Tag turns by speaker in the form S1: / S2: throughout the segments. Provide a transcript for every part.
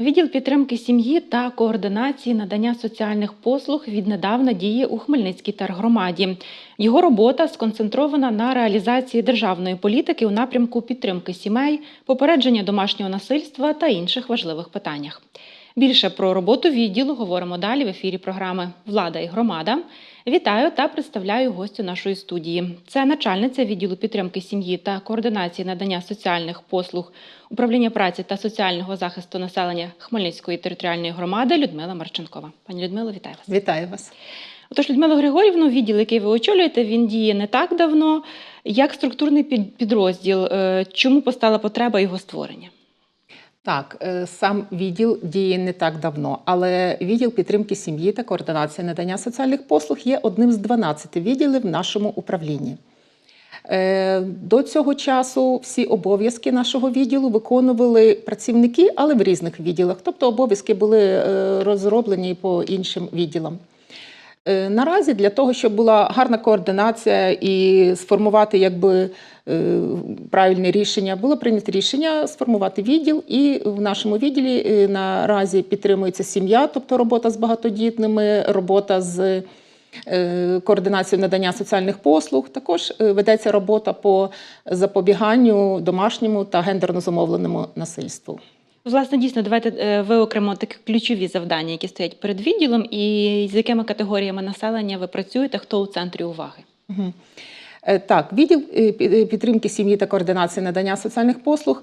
S1: Відділ підтримки сім'ї та координації надання соціальних послуг віднедавна діє у Хмельницькій тергромаді. Його робота сконцентрована на реалізації державної політики у напрямку підтримки сімей, попередження домашнього насильства та інших важливих питаннях. Більше про роботу відділу говоримо далі в ефірі програми Влада і громада. Вітаю та представляю гостю нашої студії. Це начальниця відділу підтримки сім'ї та координації надання соціальних послуг управління праці та соціального захисту населення Хмельницької територіальної громади Людмила Марченкова. Пані Людмило, вітаю вас.
S2: Вітаю вас.
S1: Отож, Людмила Григорівна, відділ, який ви очолюєте, він діє не так давно. Як структурний під- підрозділ, е, чому постала потреба його створення?
S2: Так, е, сам відділ діє не так давно, але відділ підтримки сім'ї та координації надання соціальних послуг є одним з 12 відділів в нашому управлінні. Е, До цього часу всі обов'язки нашого відділу виконували працівники, але в різних відділах. Тобто обов'язки були е, розроблені по іншим відділам. Е, Наразі для того, щоб була гарна координація і сформувати якби, е, правильне рішення, було прийнято рішення сформувати відділ. І в нашому відділі е, наразі підтримується сім'я, тобто робота з багатодітними, робота з координацією надання соціальних послуг. Також ведеться робота по запобіганню домашньому та гендерно зумовленому насильству.
S1: Власне, дійсно, давайте е, виокремо такі ключові завдання, які стоять перед відділом, і з якими категоріями населення ви працюєте, хто у центрі уваги?
S2: Е, Так, відділ е, під- підтримки сім'ї та координації надання соціальних послуг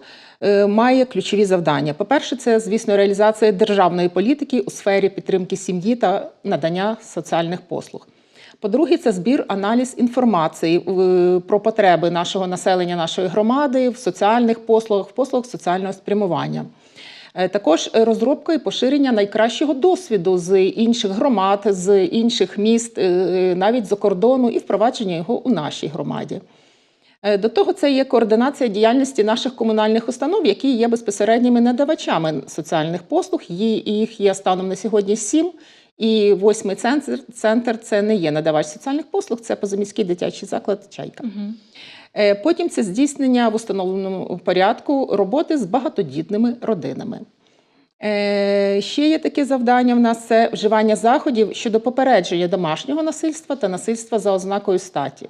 S2: має ключові завдання. По-перше, це, звісно, реалізація державної політики у сфері підтримки сім'ї та надання соціальних послуг. По-друге, це збір, аналіз інформації про потреби нашого населення, нашої громади в соціальних послугах, в послугах соціального спрямування. Е, Також е, розробка і поширення найкращого досвіду з інших громад, з інших міст, е, навіть за кордону, і впровадження його у нашій громаді. До того це є координація діяльності наших комунальних установ, які є безпосередніми надавачами соціальних послуг. Їх є станом на сьогодні сім. І восьмий центр, центр це не є надавач соціальних послуг, це позаміський дитячий заклад Чайка.
S1: Угу.
S2: Е, Потім це здійснення в установленому порядку роботи з багатодітними родинами. Е, Ще є таке завдання в нас це вживання заходів щодо попередження домашнього насильства та насильства за ознакою статі.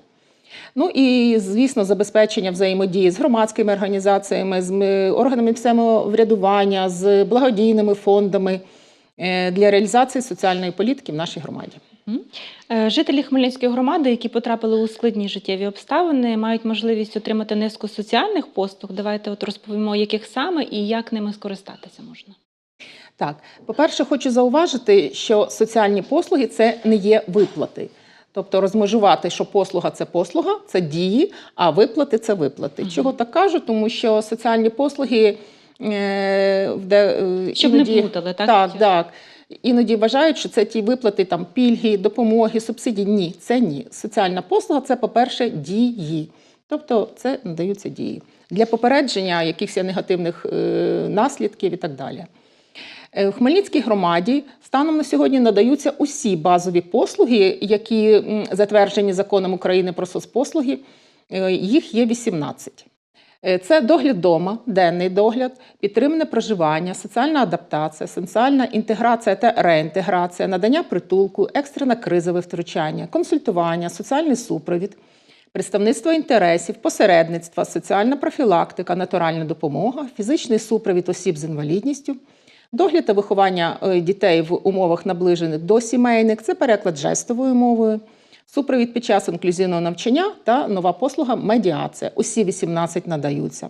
S2: Ну і, звісно, забезпечення взаємодії з громадськими організаціями, з органами місцевого врядування, з благодійними фондами е, для реалізації соціальної політики в нашій громаді.
S1: Е, Жителі Хмельницької громади, які потрапили у складні життєві обставини, мають можливість отримати низку соціальних послуг. Давайте от розповімо, яких саме і як ними скористатися можна.
S2: Так, по-перше, хочу зауважити, що соціальні послуги це не є виплати. Тобто розмежувати, що послуга це послуга, це дії, а виплати це виплати. Чого так кажу? Тому що соціальні послуги е, де, е,
S1: Щоб
S2: іноді,
S1: не плутали, так?
S2: так, так. Іноді вважають, що це ті виплати, там пільги, допомоги, субсидії. Ні, це ні. Соціальна послуга це, по-перше, дії. Тобто це надаються дії для попередження якихось негативних е, наслідків і так далі. Е, В Хмельницькій громаді станом на сьогодні надаються усі базові послуги, які затверджені законом України про соцпослуги. Е, Їх є 18. Е, Це догляд дома, денний догляд, підтримане проживання, соціальна адаптація, соціальна інтеграція та реінтеграція, надання притулку, екстрене кризове втручання, консультування, соціальний супровід, представництво інтересів, посередництво, соціальна профілактика, натуральна допомога, фізичний супровід осіб з інвалідністю, догляд та виховання е, дітей в умовах наближених до сімейних, це переклад жестовою мовою, супровід під час інклюзивного навчання та нова послуга медіація. Усі 18 надаються.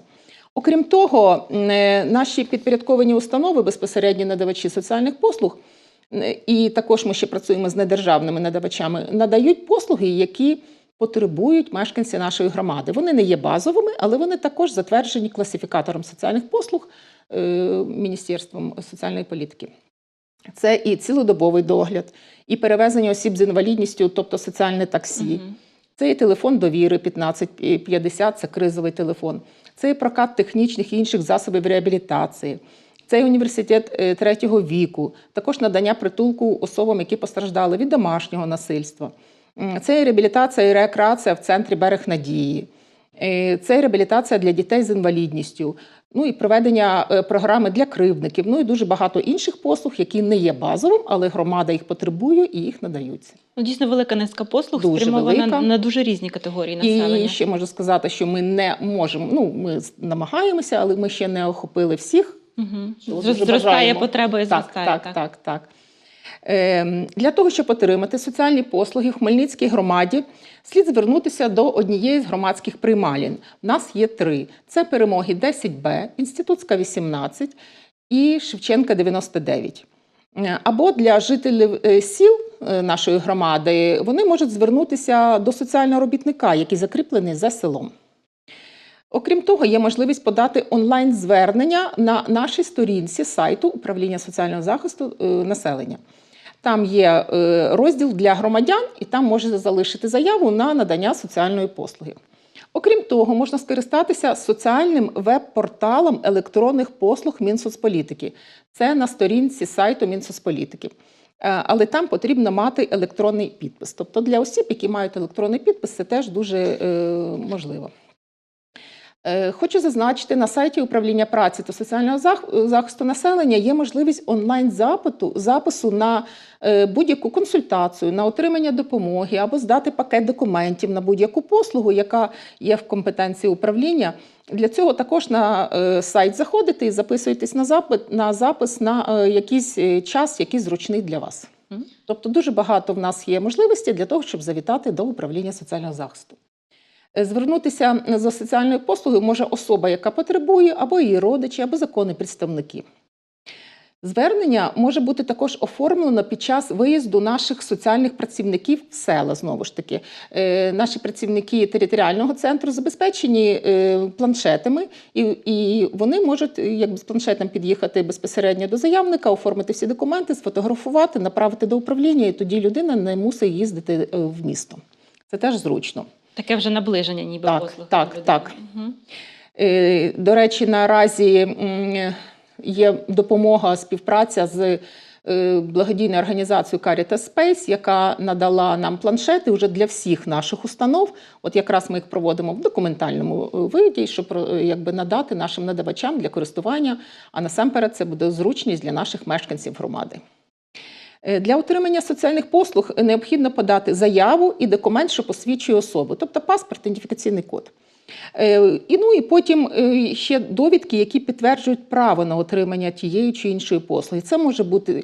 S2: Окрім того, е, наші підпорядковані установи, безпосередні надавачі соціальних послуг, і також ми ще працюємо з недержавними надавачами, надають послуги, які потребують мешканці нашої громади. Вони не є базовими, але вони також затверджені класифікатором соціальних послуг е, Міністерством соціальної політики. Це і цілодобовий догляд, і перевезення осіб з інвалідністю, тобто соціальне таксі.
S1: Мгм.
S2: Це і телефон довіри 1550, це кризовий телефон. Це і прокат технічних і інших засобів реабілітації. Це і університет е, третього віку, також надання притулку особам, які постраждали від домашнього насильства. Це і реабілітація і рекреація в центрі берег надії. Е, Це і реабілітація для дітей з інвалідністю. Ну і проведення е, програми для кривдників, ну і дуже багато інших послуг, які не є базовим, але громада їх потребує і їх надаються.
S1: Ну, дійсно велика низка послуг
S2: Дуже
S1: спрямована
S2: велика.
S1: на дуже різні категорії населення.
S2: І ще можу сказати, що ми не можемо. Ну ми намагаємося, але ми ще не охопили всіх.
S1: Угу. Зростає
S2: бажаємо.
S1: потреба і
S2: Так,
S1: зростає.
S2: так, так, так. Ем, Для того, щоб отримати соціальні послуги в Хмельницькій громаді, слід звернутися до однієї з громадських приймалень. У нас є три: це перемоги 10Б, Інститутська 18 і Шевченка 99. Е, Або для жителів е, сіл е, нашої громади вони можуть звернутися до соціального робітника, який закріплений за селом. Окрім того, є можливість подати онлайн-звернення на нашій сторінці сайту управління соціального захисту населення. Там є е, розділ для громадян, і там можна залишити заяву на надання соціальної послуги. Окрім того, можна скористатися соціальним веб-порталом електронних послуг Мінсоцполітики. Це на сторінці сайту Мінсоцполітики. Е, Але там потрібно мати електронний підпис. Тобто для осіб, які мають електронний підпис, це теж дуже е, можливо. Е, Хочу зазначити, на сайті управління праці та соціального захисту населення є можливість онлайн-запиту запису на е, будь-яку консультацію, на отримання допомоги або здати пакет документів на будь-яку послугу, яка є в компетенції управління. Для цього також на е, сайт заходите і записуєтесь на запит на запис на якийсь час, який зручний для вас. Тобто дуже багато в нас є можливостей для того, щоб завітати до управління соціального захисту. Е, Звернутися за соціальною послугою може особа, яка потребує, або її родичі, або законні представники. Звернення може бути також оформлено під час виїзду наших соціальних працівників в села. Знову ж таки, Е, наші працівники територіального центру забезпечені е, планшетами, і, вони можуть е, якби з планшетом під'їхати безпосередньо до заявника, оформити всі документи, сфотографувати, направити до управління, і тоді людина не мусить їздити е, в місто. Це теж зручно.
S1: Таке вже наближення, ніби
S2: Так,
S1: послуг.
S2: так,
S1: до
S2: так. Е, До речі, наразі є допомога, співпраця з е, благодійною організацією Caritas Space, яка надала нам планшети вже для всіх наших установ. От якраз ми їх проводимо в документальному е, виді, щоб якби надати нашим надавачам для користування. А насамперед це буде зручність для наших мешканців громади. Е, Для отримання соціальних послуг необхідно подати заяву і документ, що посвідчує особу, тобто паспорт, ідентифікаційний код. Е, І ну і потім е, ще довідки, які підтверджують право на отримання тієї чи іншої послуги. Це може бути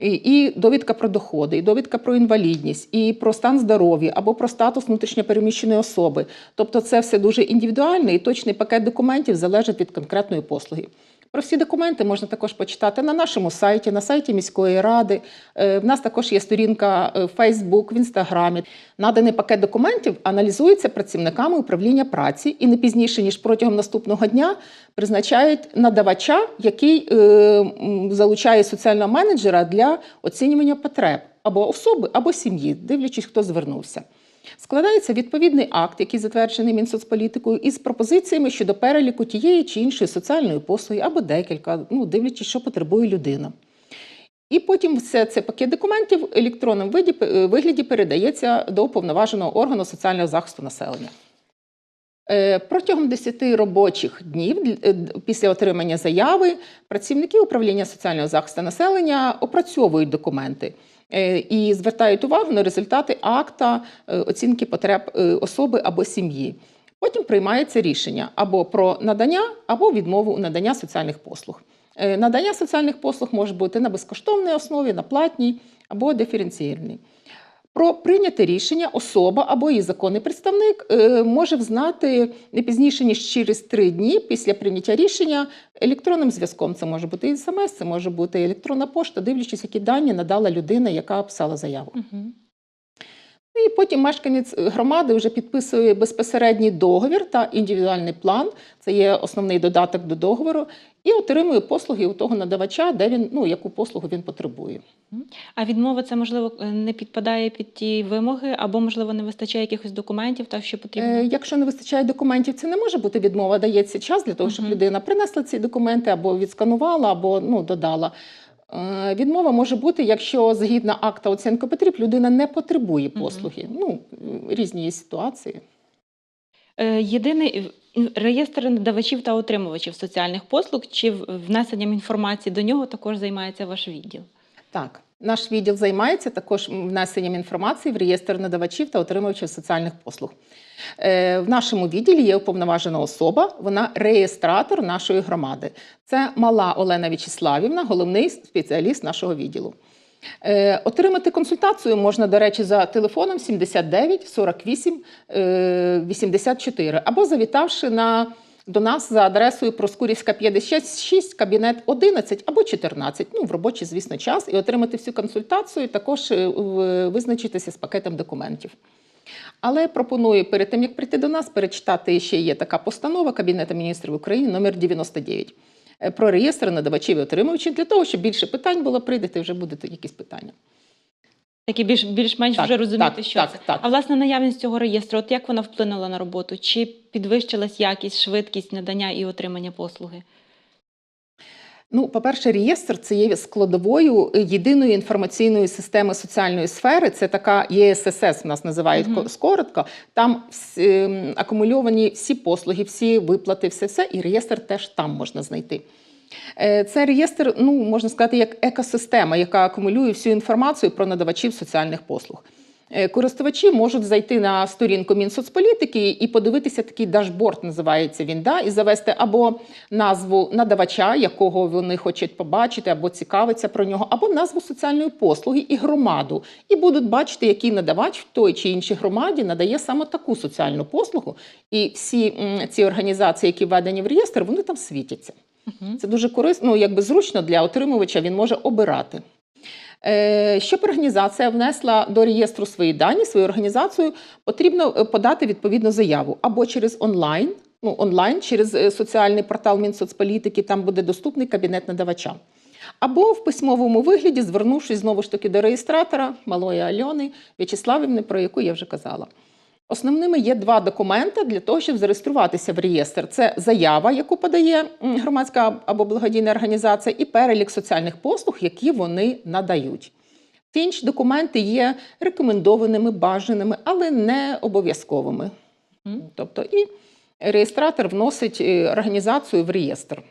S2: і довідка про доходи, і довідка про інвалідність, і про стан здоров'я або про статус внутрішньопереміщеної особи. Тобто, це все дуже індивідуально і точний пакет документів залежить від конкретної послуги. Про всі документи можна також почитати на нашому сайті, на сайті міської ради. Е, В нас також є сторінка е, в Facebook, в Інстаграмі. Наданий пакет документів аналізується працівниками управління праці і не пізніше ніж протягом наступного дня призначають надавача, який е, залучає соціального менеджера для оцінювання потреб або особи, або сім'ї, дивлячись, хто звернувся. Складається відповідний акт, який затверджений Мінсоцполітикою, із пропозиціями щодо переліку тієї чи іншої соціальної послуги або декілька, ну дивлячись, що потребує людина. І потім все це пакет документів в електронному е, вигляді передається до уповноваженого органу соціального захисту населення. Е, Протягом 10 робочих днів е, після отримання заяви працівники управління соціального захисту населення опрацьовують документи і звертають увагу на результати акта е, оцінки потреб е, особи або сім'ї. Потім приймається рішення або про надання, або відмову у надання соціальних послуг. Е, Надання соціальних послуг може бути на безкоштовній основі, на платній або диференційній. Про прийняте рішення особа або її законний представник е, може взнати не пізніше ніж через три дні після прийняття рішення електронним зв'язком. Це може бути і смс, це може бути електронна пошта, дивлячись, які дані надала людина, яка писала заяву.
S1: Мгм.
S2: І потім мешканець громади вже підписує безпосередній договір та індивідуальний план. Це є основний додаток до договору, і отримує послуги у того надавача, де він ну яку послугу він потребує.
S1: А відмова це можливо е, не підпадає під ті вимоги, або можливо не вистачає якихось документів, так що потрібно.
S2: Е, Якщо не вистачає документів, це не може бути відмова. Дається час для того, щоб
S1: Мгм.
S2: людина принесла ці документи або відсканувала, або ну додала. Е, Відмова може бути, якщо згідно акта оцінки потріб, людина не потребує послуги. Ну різні є ситуації.
S1: Е, Єдиний реєстр надавачів та отримувачів соціальних послуг, чи внесенням інформації до нього також займається ваш відділ?
S2: Так, наш відділ займається також внесенням інформації в реєстр надавачів та отримувачів соціальних послуг. Е, В нашому відділі є уповноважена особа, вона реєстратор нашої громади. Це мала Олена В'ячеславівна, головний спеціаліст нашого відділу. Е, Отримати консультацію можна, до речі, за телефоном 79 48 е, 84 або завітавши на, до нас за адресою Проскурівська 56, кабінет 11 або 14, ну, в робочий, звісно, час, і отримати всю консультацію, також е, визначитися з пакетом документів. Але пропоную перед тим, як прийти до нас, перечитати ще є така постанова Кабінету міністрів України номер 99 е, про реєстр надавачів і отримувачів для того, щоб більше питань було, прийдете, вже будуть якісь питання.
S1: Такі більш, більш-менш
S2: Так,
S1: вже розуміти,
S2: так,
S1: що
S2: так,
S1: це.
S2: так.
S1: А власне наявність цього реєстру, от як вона вплинула на роботу? Чи підвищилась якість, швидкість надання і отримання послуги?
S2: Ну, по-перше, реєстр це є складовою єдиної інформаційної системи соціальної сфери. Це така ЄССС, в нас називають
S1: Мгм.
S2: ко- скоротко. Там всі, ем, акумульовані всі послуги, всі виплати, все все, і реєстр теж там можна знайти. Е, Це реєстр, ну можна сказати, як екосистема, яка акумулює всю інформацію про надавачів соціальних послуг. Е, Користувачі можуть зайти на сторінку Мінсоцполітики і подивитися такий дашборд, називається він, да, і завести або назву надавача, якого вони хочуть побачити, або цікавиться про нього, або назву соціальної послуги і громаду. І будуть бачити, який надавач в той чи іншій громаді надає саме таку соціальну послугу. І всі ці організації, які введені в реєстр, вони там світяться. Це дуже корисно, ну, якби зручно для отримувача, він може обирати. Е, Щоб організація внесла до реєстру свої дані, свою організацію, потрібно е, подати відповідну заяву або через онлайн, ну, онлайн через е, соціальний портал Мінсоцполітики, там буде доступний кабінет надавача. Або в письмовому вигляді, звернувшись знову ж таки до реєстратора Малої Альони В'ячеславівни, про яку я вже казала. Основними є два документи для того, щоб зареєструватися в реєстр. Це заява, яку подає громадська або благодійна організація, і перелік соціальних послуг, які вони надають. Ці інші документи є рекомендованими, бажаними, але не обов'язковими. Тобто і реєстратор вносить е, організацію в реєстр.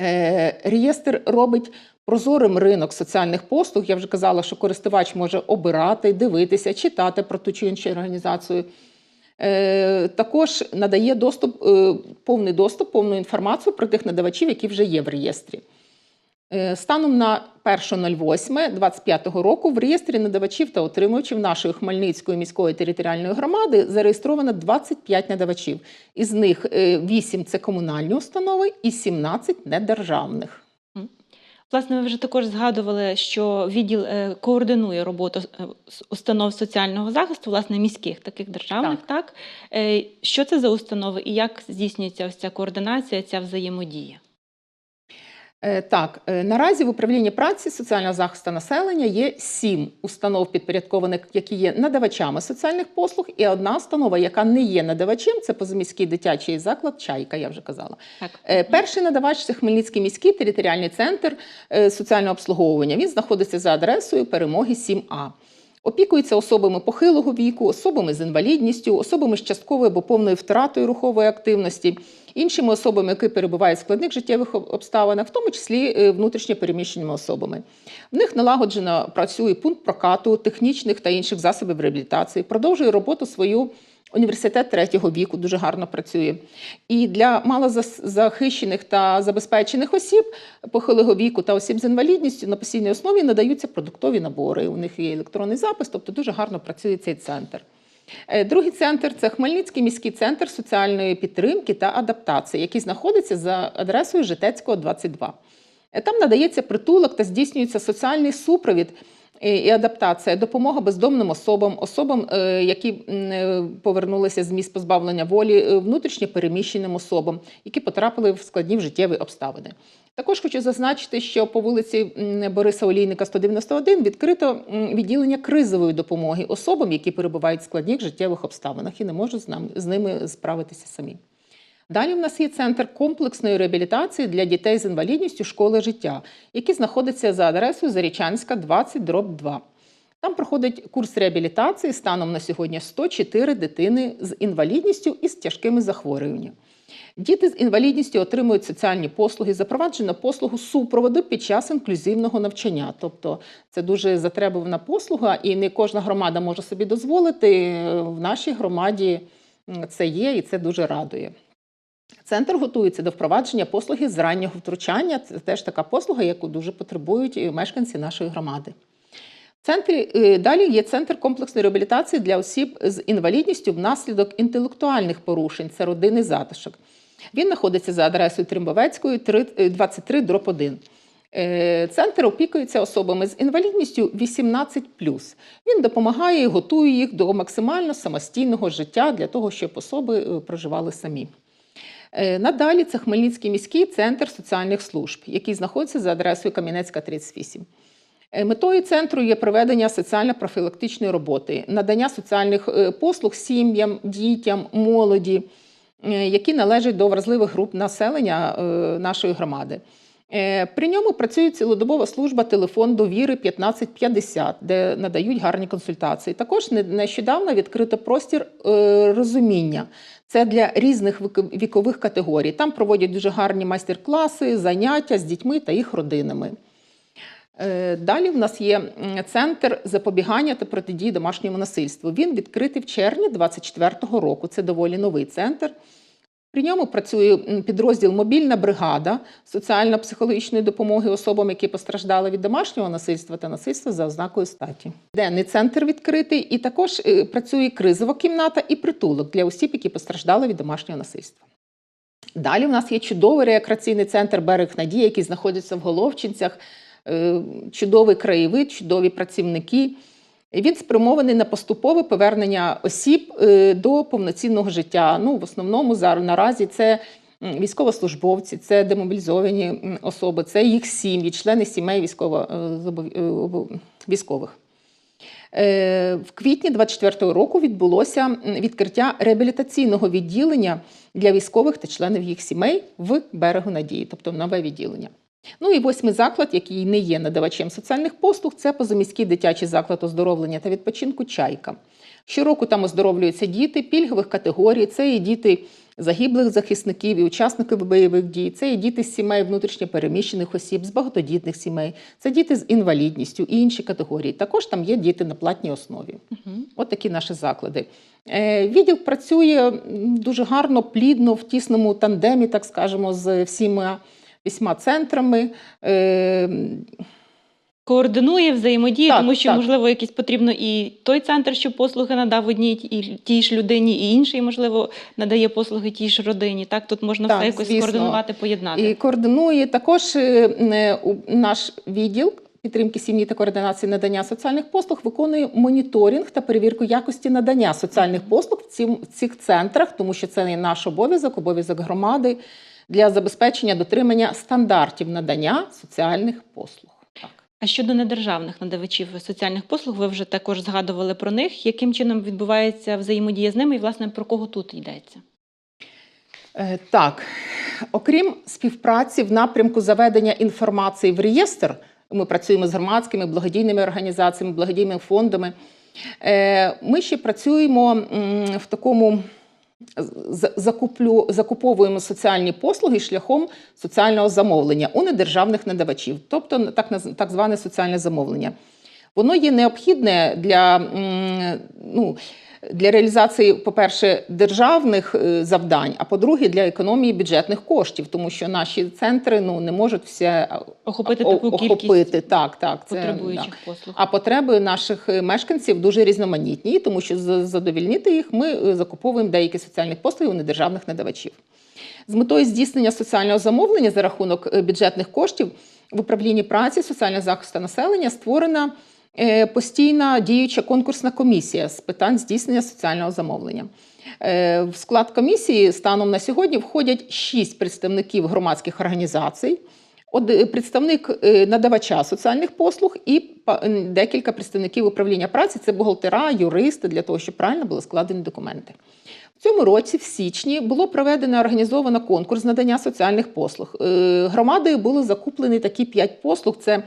S2: Е, Реєстр робить прозорим ринок соціальних послуг. Я вже казала, що користувач може обирати, дивитися, читати про ту чи іншу організацію. Е, Також надає доступ, е, повний доступ, повну інформацію про тих надавачів, які вже є в реєстрі. Е, Станом на 1.08.25 року в реєстрі надавачів та отримувачів нашої Хмельницької міської територіальної громади зареєстровано 25 надавачів. Із них 8 – це комунальні установи і 17 – недержавних.
S1: Власне, ви вже також згадували, що відділ е, координує роботу е, установ соціального захисту, власне, міських, таких державних, так? так Що це за установи і як здійснюється ось ця координація, ця взаємодія?
S2: Е, Так, е, наразі в управлінні праці соціального захисту населення є сім установ підпорядкованих, які є надавачами соціальних послуг, і одна установа, яка не є надавачем, це позаміський дитячий заклад Чайка, я вже казала.
S1: Так.
S2: Е, Перший надавач це Хмельницький міський територіальний центр соціального обслуговування. Він знаходиться за адресою перемоги 7А. Опікується особами похилого віку, особами з інвалідністю, особами з частковою або повною втратою рухової активності, іншими особами, які перебувають в складних життєвих обставинах, в тому числі е, внутрішньо переміщеними особами. В них налагоджено працює пункт прокату технічних та інших засобів реабілітації, продовжує роботу свою університет третього віку, дуже гарно працює. І для малозахищених та забезпечених осіб похилого віку та осіб з інвалідністю на постійній основі надаються продуктові набори. У них є електронний запис, тобто дуже гарно працює цей центр. Е, Другий центр це Хмельницький міський центр соціальної підтримки та адаптації, який знаходиться за адресою Житецького 22. Е, Там надається притулок та здійснюється соціальний супровід і адаптація, допомога бездомним особам, особам, е, які е, повернулися з місць позбавлення волі, е, внутрішньо переміщеним особам, які потрапили в складні життєві обставини. Також хочу зазначити, що по вулиці Бориса Олійника 191 відкрито відділення кризової допомоги особам, які перебувають в складних життєвих обставинах і не можуть з ними справитися самі. Далі в нас є центр комплексної реабілітації для дітей з інвалідністю школи життя, який знаходиться за адресою Зарічанська 20 2. Там проходить курс реабілітації станом на сьогодні 104 дитини з інвалідністю і з тяжкими захворюваннями. Діти з інвалідністю отримують соціальні послуги, запроваджено послугу супроводу під час інклюзивного навчання. Тобто це дуже затребувана послуга, і не кожна громада може собі дозволити. В нашій громаді це є, і це дуже радує. Центр готується до впровадження послуги з раннього втручання. Це теж така послуга, яку дуже потребують мешканці нашої громади. Центрі е, далі є центр комплексної реабілітації для осіб з інвалідністю внаслідок інтелектуальних порушень. Це родинний затишок. Він знаходиться за адресою Тримбовецької 23 дроб 1. Е, Центр опікується особами з інвалідністю 18. Він допомагає і готує їх до максимально самостійного життя для того, щоб особи е, проживали самі. Е, Надалі це Хмельницький міський центр соціальних служб, який знаходиться за адресою Кам'янецька 38. Е, Метою центру є проведення соціально-профілактичної роботи, надання соціальних е, послуг сім'ям, дітям, молоді, які належать до вразливих груп населення нашої громади. Е, При ньому працює цілодобова служба телефон довіри 1550, де надають гарні консультації. Також нещодавно відкрито простір е, розуміння. Це для різних вікових категорій. Там проводять дуже гарні майстер-класи, заняття з дітьми та їх родинами. Е, Далі в нас є центр запобігання та протидії домашньому насильству. Він відкритий в червні 2024 року. Це доволі новий центр. При ньому працює підрозділ Мобільна бригада соціально-психологічної допомоги особам, які постраждали від домашнього насильства та насильства за ознакою статі. Денний центр відкритий, і також е, працює кризова кімната і притулок для осіб, які постраждали від домашнього насильства. Далі в нас є чудовий реакраційний центр Берег Надії, який знаходиться в Головчинцях. Е, Чудовий краєвид, чудові працівники. Він спрямований на поступове повернення осіб е, до повноцінного життя. Ну, в основному зараз наразі це військовослужбовці, це демобілізовані особи, це їх сім'ї, члени сімей е, е, військових. В квітні 24-го року відбулося відкриття реабілітаційного відділення для військових та членів їх сімей в берегу надії, тобто нове відділення. Ну і восьмий заклад, який не є надавачем соціальних послуг, це позаміський дитячий заклад оздоровлення та відпочинку Чайка. Щороку там оздоровлюються діти пільгових категорій. Це і діти загиблих захисників і учасників бойових дій, це і діти з сімей внутрішньопереміщених осіб, з багатодітних сімей, це діти з інвалідністю і інші категорії. Також там є діти на платній основі.
S1: Мгм.
S2: От такі наші заклади. Е, Відділ працює дуже гарно, плідно, в тісному тандемі, так скажемо, з всіма вісьма центрами. Е,
S1: Координує взаємодію,
S2: Так,
S1: тому що,
S2: так.
S1: можливо, якийсь потрібно і той центр, щоб послуги надав одній і тій ж людині, і інший, можливо, надає послуги тій ж родині. Так, тут можна
S2: Так,
S1: все якось
S2: звісно.
S1: координувати, поєднати.
S2: І координує також е, е, наш відділ підтримки сім'ї та координації надання соціальних послуг виконує моніторинг та перевірку якості надання соціальних послуг в цих центрах, тому що це не наш обов'язок, обов'язок громади для забезпечення дотримання стандартів надання соціальних послуг.
S1: А щодо недержавних надавачів соціальних послуг, ви вже також згадували про них. Яким чином відбувається взаємодія з ними, і власне про кого тут йдеться?
S2: Е, Так, окрім співпраці в напрямку заведення інформації в реєстр, ми працюємо з громадськими благодійними організаціями, благодійними фондами. е, Ми ще працюємо в такому закуплю, закуповуємо соціальні послуги шляхом соціального замовлення у недержавних надавачів, тобто так, так зване соціальне замовлення. Воно є необхідне для, ну, для реалізації, по-перше, державних е, завдань, а по-друге, для економії бюджетних коштів, тому що наші центри ну, не можуть все
S1: Охопити
S2: о-
S1: таку кількість
S2: охопити. Так, так, це,
S1: потребуючих
S2: да.
S1: послуг.
S2: А потреби наших е, мешканців дуже різноманітні, тому що задовільнити їх ми е, закуповуємо деякі соціальні послуги у недержавних надавачів. З метою здійснення соціального замовлення за рахунок бюджетних коштів в управлінні праці соціального захисту населення створена постійна діюча конкурсна комісія з питань здійснення соціального замовлення. Е, В склад комісії станом на сьогодні входять шість представників громадських організацій, е, представник е, надавача соціальних послуг і е, декілька представників управління праці це бухгалтера, юристи для того, щоб правильно були складені документи. В цьому році, в січні, було проведено організовано конкурс надання соціальних послуг. Е, Громадою було закуплені такі п'ять послуг: це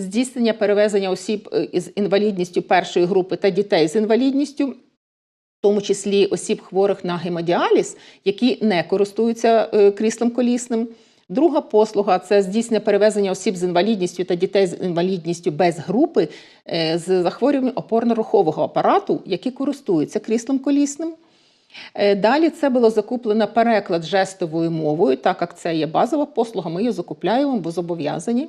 S2: здійснення перевезення осіб е, із інвалідністю першої групи та дітей з інвалідністю, в тому числі осіб хворих на гемодіаліз, які не користуються е, кріслом колісним. Друга послуга це здійснення перевезення осіб з інвалідністю та дітей з інвалідністю без групи е, з захворюванням опорно-рухового апарату, які користуються кріслом колісним. Далі це було закуплено переклад жестовою мовою, так як це є базова послуга, ми її закупляємо, бо зобов'язані.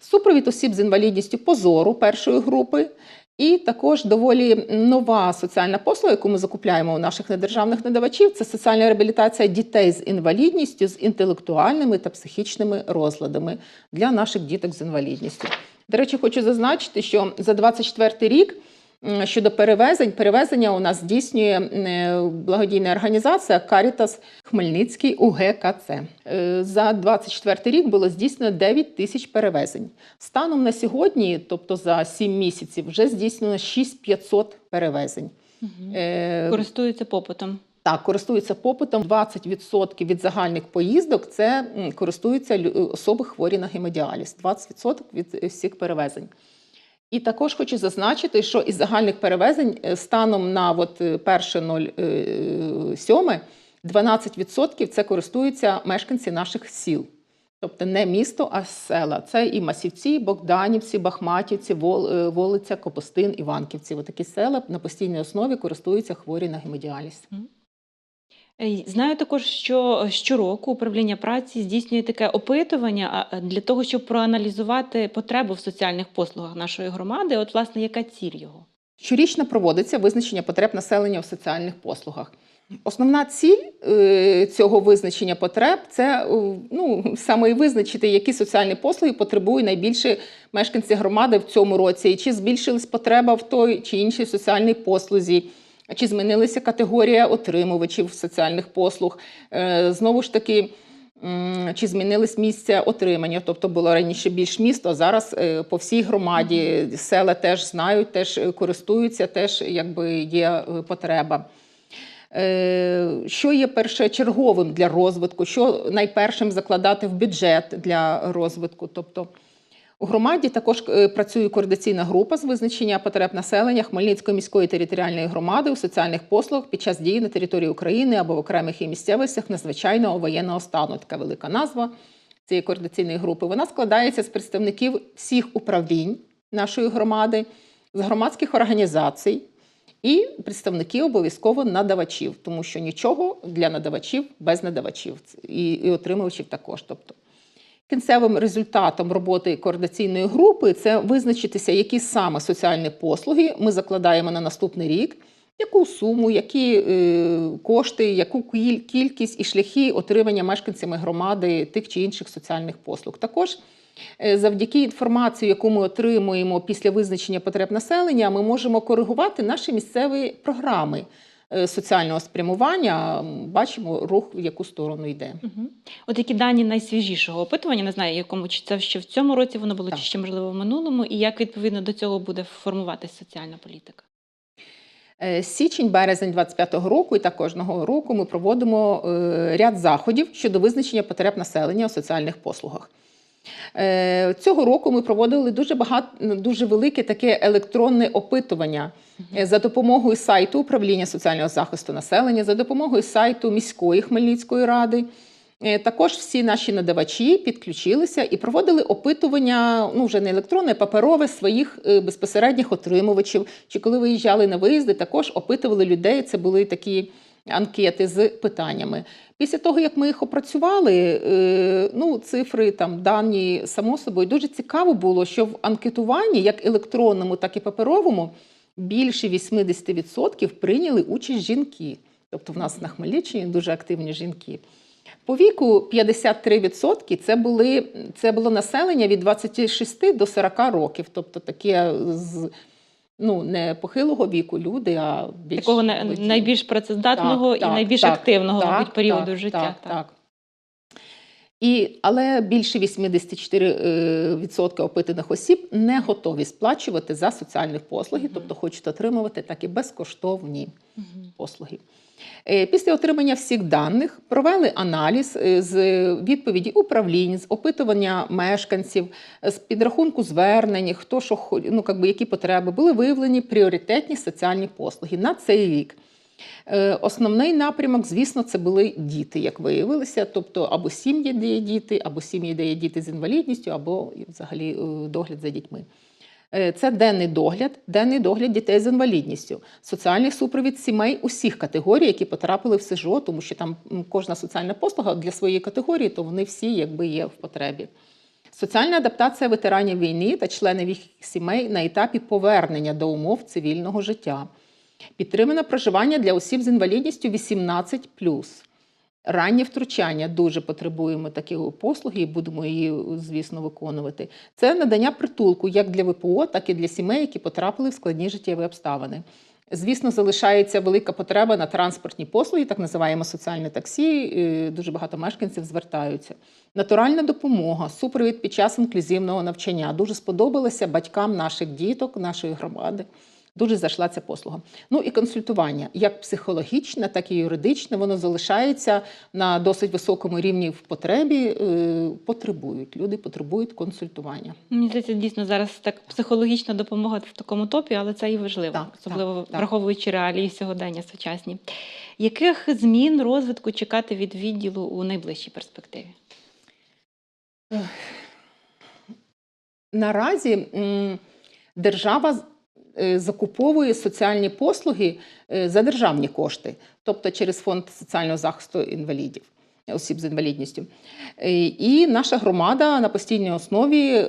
S2: Супровід осіб з інвалідністю позору першої групи. І також доволі нова соціальна послуга, яку ми закупляємо у наших недержавних надавачів, це соціальна реабілітація дітей з інвалідністю, з інтелектуальними та психічними розладами для наших діток з інвалідністю. До речі, хочу зазначити, що за 24 рік щодо перевезень, перевезення у нас здійснює е, благодійна організація Карітас Хмельницький УГКЦ. Е, За 24 рік було здійснено 9 тисяч перевезень. Станом на сьогодні, тобто за 7 місяців, вже здійснено 6500 перевезень. Е,
S1: Користуються попитом.
S2: так, користуються попитом. 20% від загальних поїздок це користуються особи хворі на гемодіаліз. 20% від всіх перевезень. І також хочу зазначити, що із загальних перевезень е, станом на от е, 1.07 12% це користуються мешканці наших сіл. Тобто не місто, а села. Це і Масівці, Богданівці, Бахматівці, Вол- е, Волиця, Копостин, Іванківці. Отакі села на постійній основі користуються хворі на гемодіаліз.
S1: Е, Знаю також, що щороку управління праці здійснює таке опитування а, для того, щоб проаналізувати потребу в соціальних послугах нашої громади. От, власне, яка ціль його?
S2: Щорічно проводиться визначення потреб населення у соціальних послугах. Основна ціль е, цього визначення потреб це е, ну, саме визначити, які соціальні послуги потребують найбільше мешканці громади в цьому році, і чи збільшилась потреба в той чи іншій соціальній послузі, чи змінилася категорія отримувачів соціальних послуг. Е, Знову ж таки, чи змінились місця отримання, тобто було раніше більш місто, а зараз е, по всій громаді села теж знають, теж е, користуються, теж якби є потреба. Що є першочерговим для розвитку, що найпершим закладати в бюджет для розвитку? Тобто у громаді також е, працює координаційна група з визначення потреб населення Хмельницької міської територіальної громади у соціальних послуг під час дії на території України або в окремих її місцевостях надзвичайного воєнного стану. Така велика назва цієї координаційної групи. Вона складається з представників всіх управлінь нашої громади, з громадських організацій і представники обов'язково надавачів, тому що нічого для надавачів без надавачів і, і отримувачів також. Тобто Кінцевим результатом роботи координаційної групи це визначитися, які саме соціальні послуги ми закладаємо на наступний рік, яку суму, які е, кошти, яку кількість і шляхи отримання мешканцями громади тих чи інших соціальних послуг. Також е, завдяки інформації, яку ми отримуємо після визначення потреб населення, ми можемо коригувати наші місцеві програми соціального спрямування. Бачимо рух, в яку сторону йде.
S1: Угу. От які дані найсвіжішого опитування, не знаю, якому чи це ще в цьому році воно було,
S2: Так.
S1: чи ще можливо в минулому, і як відповідно до цього буде формуватися соціальна політика?
S2: Е, Січень, березень 25-го року і так кожного року ми проводимо е, ряд заходів щодо визначення потреб населення у соціальних послугах. Е, Цього року ми проводили дуже багато дуже велике таке електронне опитування е, за допомогою сайту управління соціального захисту населення, за допомогою сайту міської Хмельницької ради. Е, Також всі наші надавачі підключилися і проводили опитування, ну вже не електронне, а паперове своїх безпосередніх отримувачів. Чи коли виїжджали на виїзди, також опитували людей. Це були такі анкети з питаннями. Після того, як ми їх опрацювали, е, ну цифри там дані само собою дуже цікаво було, що в анкетуванні, як електронному, так і паперовому, більше 80% прийняли участь жінки. Тобто в нас на Хмельниччині дуже активні жінки. По віку 53% це, були, це було населення від 26 до 40 років, тобто таке з ну, не похилого віку люди, а більш
S1: Такого на- найбільш працездатного
S2: Так,
S1: і
S2: так,
S1: найбільш
S2: так,
S1: активного
S2: так,
S1: мабуть, періоду
S2: так,
S1: життя.
S2: Так, так. І, але більше 84% опитаних осіб не готові сплачувати за соціальні послуги, тобто хочуть отримувати так і
S1: безкоштовні
S2: послуги. Е, Після отримання всіх даних провели аналіз е, з відповіді управлінь, з опитування мешканців, е, з підрахунку звернень, хто що ну, как би, які потреби були виявлені пріоритетні соціальні послуги на цей рік. Основний напрямок, звісно, це були діти, як виявилося, тобто або сім'ї, де є діти, або сім'ї, де є діти з інвалідністю, або взагалі догляд за дітьми. Е, Це денний догляд, денний догляд дітей з інвалідністю, соціальний супровід сімей усіх категорій, які потрапили в СИЖО, тому що там кожна соціальна послуга для своєї категорії, то вони всі якби є в потребі. Соціальна адаптація ветеранів війни та членів їх сімей на етапі повернення до умов цивільного життя. Підтримане проживання для осіб з інвалідністю 18 Раннє втручання дуже потребуємо такої послуги і будемо її, звісно, виконувати. Це надання притулку як для ВПО, так і для сімей, які потрапили в складні життєві обставини. Звісно, залишається велика потреба на транспортні послуги, так називаємо соціальне таксі. Дуже багато мешканців звертаються. Натуральна допомога, супровід під час інклюзивного навчання дуже сподобалося батькам наших діток, нашої громади. Дуже зайшла ця послуга. Ну і консультування, як психологічне, так і юридичне, воно залишається на досить високому рівні в потребі. е, Потребують люди, потребують консультування.
S1: Мені здається, дійсно зараз так психологічна допомога в такому топі, але це і важливо,
S2: Так,
S1: особливо
S2: так, так.
S1: враховуючи реалії сьогодення сучасні. Яких змін розвитку чекати від відділу у найближчій перспективі?
S2: Наразі держава закуповує соціальні послуги е, за державні кошти, тобто через фонд соціального захисту інвалідів. Осіб з інвалідністю. Е, І наша громада на постійній основі е,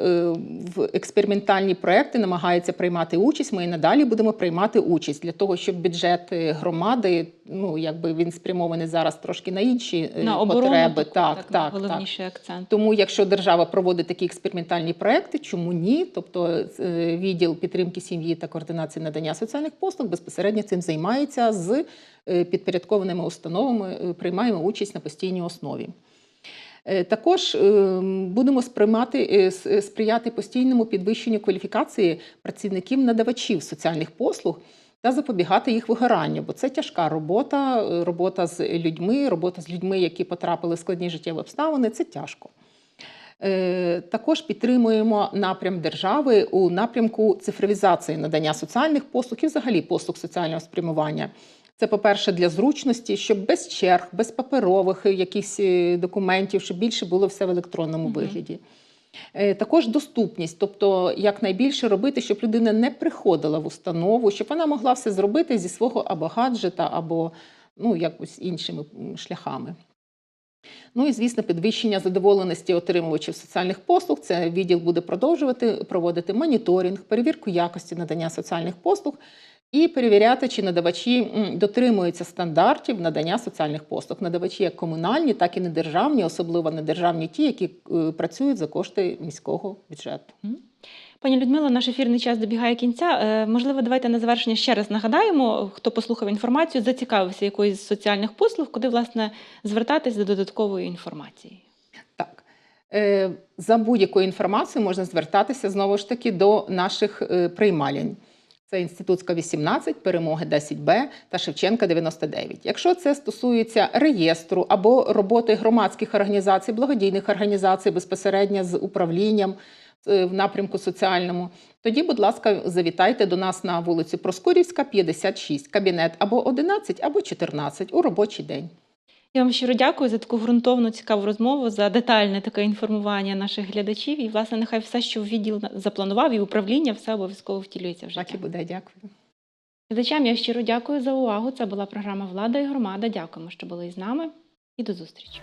S2: в експериментальні проекти намагається приймати участь. Ми і надалі будемо приймати участь для того, щоб бюджет е, громади, ну якби він спрямований зараз трошки на інші е,
S1: На оборону
S2: потреби.
S1: таку,
S2: так,
S1: так,
S2: так, так.
S1: акцент.
S2: Тому, якщо держава проводить такі експериментальні проекти, чому ні? Тобто е, відділ підтримки сім'ї та координації надання соціальних послуг безпосередньо цим займається з е, підпорядкованими установами, приймаємо участь на постійній основі. Також е, будемо сприймати сприяти постійному підвищенню кваліфікації працівників-надавачів соціальних послуг та запобігати їх вигоранню, бо це тяжка робота, е, робота з людьми, робота з людьми, які потрапили в складні життєві обставини. Це тяжко. Е, Також підтримуємо напрям держави у напрямку цифровізації надання соціальних послуг і взагалі послуг соціального спрямування. Це, по-перше, для зручності, щоб без черг, без паперових якихось е, документів, щоб більше було все в електронному
S1: Мгм.
S2: вигляді. Е, Також доступність, тобто якнайбільше робити, щоб людина не приходила в установу, щоб вона могла все зробити зі свого або гаджета, або ну, якось іншими шляхами. Ну і звісно, підвищення задоволеності отримувачів соціальних послуг. Це відділ буде продовжувати проводити моніторинг, перевірку якості надання соціальних послуг і перевіряти, чи надавачі дотримуються стандартів надання соціальних послуг. Надавачі як комунальні, так і недержавні, особливо недержавні ті, які е, працюють за кошти міського бюджету.
S1: Пані Людмила, наш ефірний час добігає кінця. Е, Можливо, давайте на завершення ще раз нагадаємо, хто послухав інформацію, зацікавився якоюсь з соціальних послуг, куди власне звертатись за додатковою інформацією.
S2: Так. Е, За будь-якою інформацією можна звертатися знову ж таки до наших приймалень. Це Інститутська 18, Перемоги 10Б та Шевченка 99. Якщо це стосується реєстру або роботи громадських організацій, благодійних організацій безпосередньо з управлінням е, в напрямку соціальному, тоді, будь ласка, завітайте до нас на вулицю Проскурівська, 56, кабінет або 11, або 14 у робочий день.
S1: Я вам щиро дякую за таку ґрунтовну цікаву розмову, за детальне таке інформування наших глядачів. І, власне, нехай все, що відділ запланував, і управління, все обов'язково втілюється в життя.
S2: Так і буде. Дякую.
S1: Глядачам я щиро дякую за увагу. Це була програма Влада і громада. Дякуємо, що були з нами. І до зустрічі.